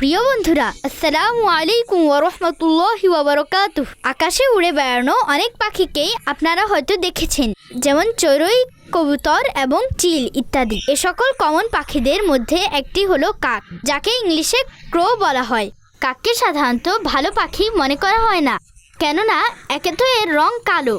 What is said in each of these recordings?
প্রিয় বন্ধুরা, আসসালামু আলাইকুম ওরহমতুল্লাহি ওবরকাতুহ। আকাশে উড়ে বেড়ানো অনেক পাখিকেই আপনারা হয়তো দেখেছেন, যেমন চড়ুই, কবুতর এবং চিল ইত্যাদি। এ সকল কমন পাখিদের মধ্যে একটি হলো কাক, যাকে ইংলিশে ক্রো বলা হয়। কাককে সাধারণত ভালো পাখি মনে করা হয় না, কেননা একে তো এর রং কালো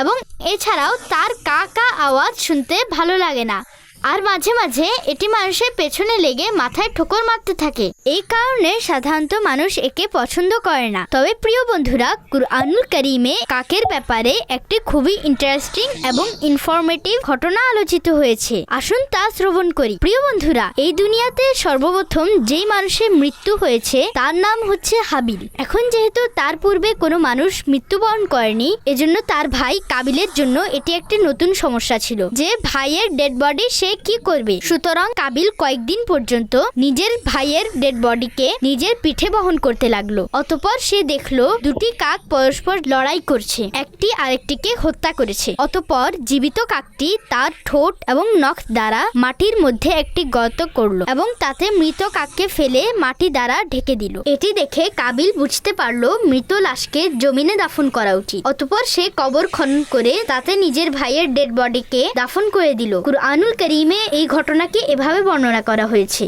এবং এছাড়াও তার কা কা আওয়াজ শুনতে ভালো লাগে না। আর মাঝে মাঝে এটি মানুষের পেছনে লেগে মাথায় ঠোকর মারতে থাকে। এই কারণে সাধারণত মানুষ একে পছন্দ করে না। তবে প্রিয় বন্ধুরা, কুরআনুল করিমে কাকের ব্যাপারে একটি খুবই ইন্টারেস্টিং এবং ইনফরমেটিভ ঘটনা আলোচিত হয়েছে। আসুন তা শ্রবণ করি। প্রিয় বন্ধুরা, এই দুনিয়াতে সর্বপ্রথম যেই মানুষের মৃত্যু হয়েছে, তার নাম হচ্ছে হাবিল। এখন যেহেতু তার পূর্বে কোনো মানুষ মৃত্যুবরণ করেনি, এজন্য তার ভাই কাবিলের জন্য এটি একটি নতুন সমস্যা ছিল। যে ভাইয়ের ডেড বডি সে কি করবে? সুতরাং কাবিল কয়েকদিন পর্যন্ত নিজের ভাইয়ের ডেড বডিকে নিজের পিঠে বহন করতে লাগল। অতপর সে দেখল দুটি কাক পরস্পর লড়াই করছে। একটি আরেকটিকে হত্যা করেছে। অতপর জীবিত কাকটি তার ঠোঁট এবং নখ দ্বারা মাটির মধ্যে একটি গর্ত করল এবং তাতে মৃত কাককে ফেলে মাটি দ্বারা ঢেকে দিল। এটি দেখে কাবিল বুঝতে পারল মৃত লাশকে জমিনে দাফন করা উচিত। অতপর সে কবর খনন করে তাতে নিজের ভাইয়ের ডেড বডিকে দাফন করে দিল। কুরআনুল করিমে তামিমে এই ঘটনাকে এভাবে বর্ণনা করা হয়েছে।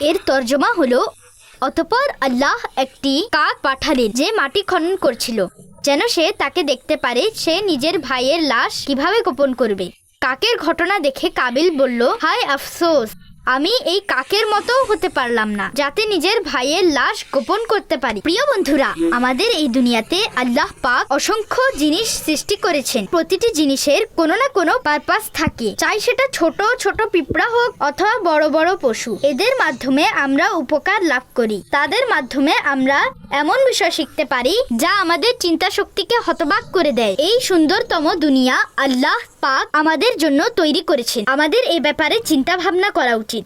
এর তর্জমা হলো অতপর আল্লাহ একটি কাক পাঠালেন যে মাটি খনন করছিল যেন সে তাকে দেখতে পারে সে নিজের ভাইয়ের লাশ কীভাবে গোপন করবে। কাকের ঘটনা দেখে কাবিল বলল হায় আফসোস। আমি এই কাকের মতো হতে পারলাম না, যাতে নিজের ভাইয়ের লাশ গোপন করতে পারি। প্রিয় বন্ধুরা, আমাদের এই দুনিয়াতে আল্লাহ পাক অসংখ্য জিনিস সৃষ্টি করেছেন। প্রতিটি জিনিসের কোনো না কোনো পারপাস থাকে। চাই সেটা ছোট ছোট পিঁপড়া হোক অথবা বড় বড় পশু। এদের মাধ্যমে আমরা উপকার লাভ করি। তাদের মাধ্যমে আমরা এমন বিষয় শিখতে পারি, যা আমাদের চিন্তা শক্তিকে হতবাক করে দেয়। এই সুন্দরতম দুনিয়া আল্লাহ পাক আমাদের জন্য তৈরি করেছেন। আমাদের এই ব্যাপারে চিন্তা ভাবনা করা উচিত।